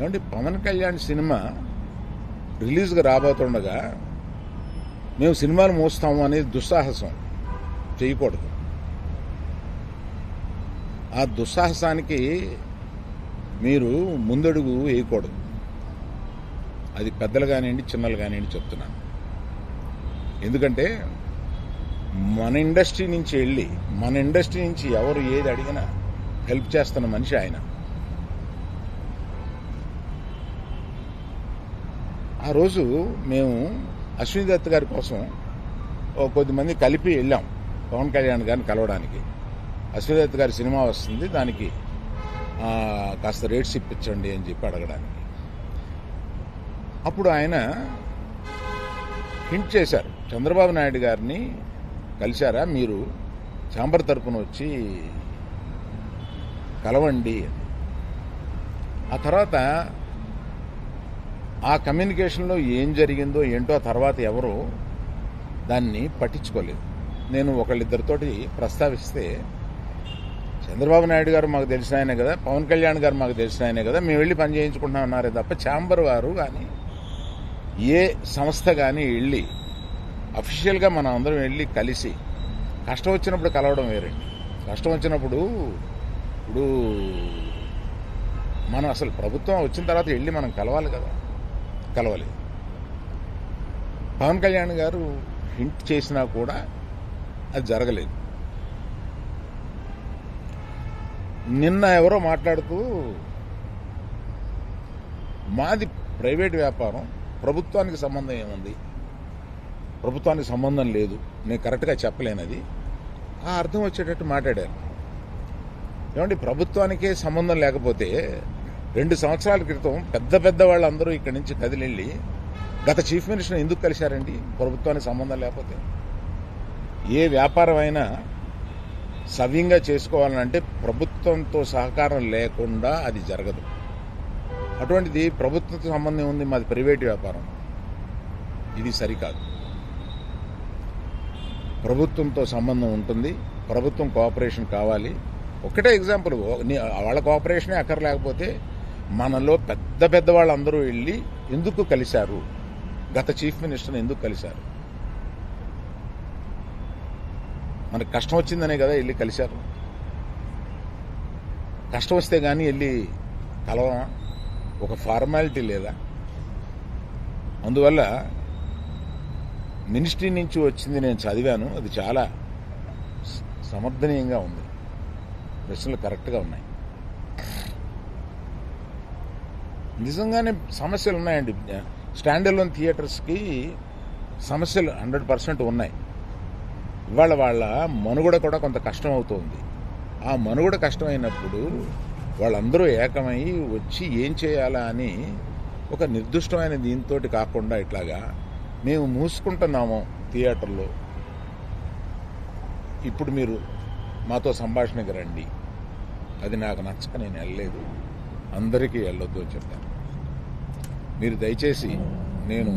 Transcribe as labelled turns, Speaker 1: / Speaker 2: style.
Speaker 1: ఏమంటే పవన్ కళ్యాణ్ సినిమా రిలీజ్గా రాబోతుండగా మేము సినిమాలు మోస్తాము అనేది దుస్సాహసం. చేయకూడదు. ఆ దుస్సాహసానికి మీరు ముందడుగు వేయకూడదు. అది పెద్దలు కానివ్వండి చిన్నలు కానివ్వండి చెప్తున్నాను. ఎందుకంటే మన ఇండస్ట్రీ నుంచి వెళ్ళి మన ఇండస్ట్రీ నుంచి ఎవరు ఏది అడిగినా హెల్ప్ చేస్తున్న మనిషి ఆయన. ఆ రోజు మేము అశ్విని దత్ గారి కోసం కొద్దిమంది కలిపి వెళ్ళాం. పవన్ కళ్యాణ్ గారిని కలవడానికి. అశ్విని దత్ గారి సినిమా వస్తుంది. దానికి కాస్త రేట్స్ ఇప్పించండి అని చెప్పి అడగడానికి. అప్పుడు ఆయన హింట్ చేశారు. చంద్రబాబు నాయుడు గారిని కలిశారా? మీరు చాంబర్ తరపున వచ్చి కలవండి అని. ఆ తర్వాత ఆ కమ్యూనికేషన్లో ఏం జరిగిందో ఏంటో ఆ తర్వాత ఎవరు దాన్ని పట్టించుకోలేదు. నేను ఒకళ్ళిద్దరితోటి ప్రస్తావిస్తే చంద్రబాబు నాయుడు గారు మాకు తెలిసిన ఆయనే కదా పవన్ కళ్యాణ్ గారు మాకు తెలిసిన ఆయనే కదా మేము వెళ్ళి పని చేయించుకుంటున్నాం అన్నారే తప్ప ఛాంబర్ వారు కానీ ఏ సంస్థ కానీ వెళ్ళి అఫీషియల్గా మనం అందరం వెళ్ళి కలిసి కష్టం వచ్చినప్పుడు కలవడం వేరండి. కష్టం వచ్చినప్పుడు ఇప్పుడు మనం అసలు ప్రభుత్వం వచ్చిన తర్వాత వెళ్ళి మనం కలవాలి కదా. కలవలేదు పవన్ కళ్యాణ్ గారు హింట్ చేసినా కూడా అది జరగలేదు. నిన్న ఎవరో మాట్లాడుతూ మాది ప్రైవేట్ వ్యాపారం ప్రభుత్వానికి సంబంధం ఏముంది? ప్రభుత్వానికి సంబంధం లేదు నేను కరెక్ట్గా చెప్పలేనది ఆ అర్థం వచ్చేటట్టు మాట్లాడారు. ఏమంటే ప్రభుత్వానికే సంబంధం లేకపోతే రెండు సంవత్సరాల క్రితం పెద్ద పెద్ద వాళ్ళందరూ ఇక్కడి నుంచి కదిలిళ్ళి గత చీఫ్ మినిస్టర్ ఎందుకు కలిశారండి? ప్రభుత్వానికి సంబంధం లేకపోతే. ఏ వ్యాపారం అయినా సవ్యంగా చేసుకోవాలంటే ప్రభుత్వంతో సహకారం లేకుండా అది జరగదు. అటువంటిది ప్రభుత్వంతో సంబంధం ఉంది మాది ప్రైవేట్ వ్యాపారం. ఇది సరికాదు. ప్రభుత్వంతో సంబంధం ఉంటుంది ప్రభుత్వం కోఆపరేషన్ కావాలి. ఒకటే ఎగ్జాంపుల్ వాళ్ళ కోఆపరేషనే అక్కర్లేకపోతే మనలో పెద్ద పెద్ద వాళ్ళందరూ వెళ్ళి ఎందుకు కలిశారు? గత చీఫ్ మినిస్టర్ని ఎందుకు కలిశారు? మనకు కష్టం వచ్చిందనే కదా వెళ్ళి కలిశారు. కష్టం వస్తే కానీ వెళ్ళి కలవమా? ఒక ఫార్మాలిటీ లేదా? అందువల్ల మినిస్ట్రీ నుంచి వచ్చింది నేను చదివాను. అది చాలా సమర్థనీయంగా ఉంది. ప్రశ్నలు కరెక్ట్గా ఉన్నాయి. నిజంగానే సమస్యలు ఉన్నాయండి. స్టాండ్ అలోన్ థియేటర్స్కి సమస్యలు హండ్రెడ్ పర్సెంట్ ఉన్నాయి. ఇవాళ వాళ్ళ మనుగడ కూడా కొంత కష్టం అవుతుంది ఆ మనుగడ కష్టమైనప్పుడు వాళ్ళందరూ ఏకమై వచ్చి ఏం చేయాలా అని ఒక నిర్దిష్టమైన దీంతో కాకుండా ఇట్లాగా మేము మూసుకుంటున్నాము థియేటర్లో. ఇప్పుడు మీరు మాతో సంభాషణకి రండి. అది నాకు నచ్చక నేను వెళ్ళలేదు. అందరికీ వెళ్ళొద్దు అని చెప్పాను మీరు దయచేసి నేను